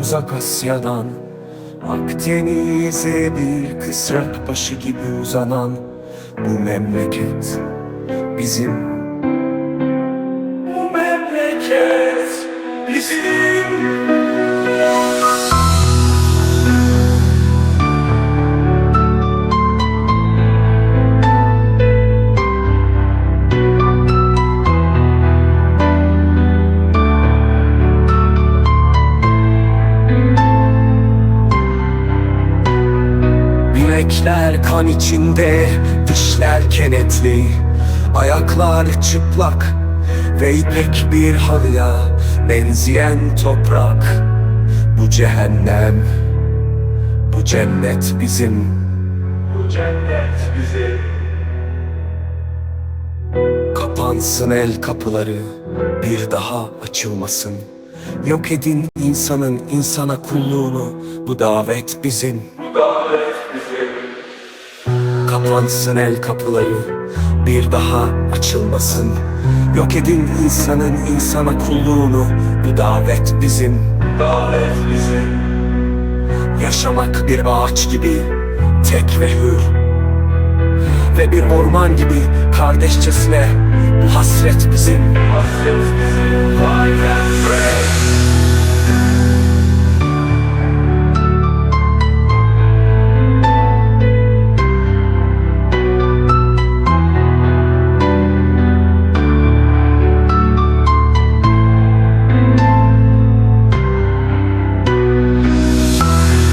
uzak Asya'dan Akdeniz'e bir kısrak başı gibi uzanan Bu memleket bizim. Bu memleket bizim Bilekler kan içinde, dişler kenetli. Ayaklar çıplak ve ipek bir halıya benzeyen toprak. Bu cehennem, bu cennet bizim. Bu cennet bizim. Kapansın el kapıları, bir daha açılmasın. Yok edin insanın insana kulluğunu, bu davet bizim Kapansın el kapıları. Bir daha açılmasın. Yok edin insanın insana kulluğunu. Bu davet bizim. Davet bizim. Yaşamak bir ağaç gibi. Tek ve hür. Ve bir orman gibi kardeşçesine. Hasret bizim. Hasret bizim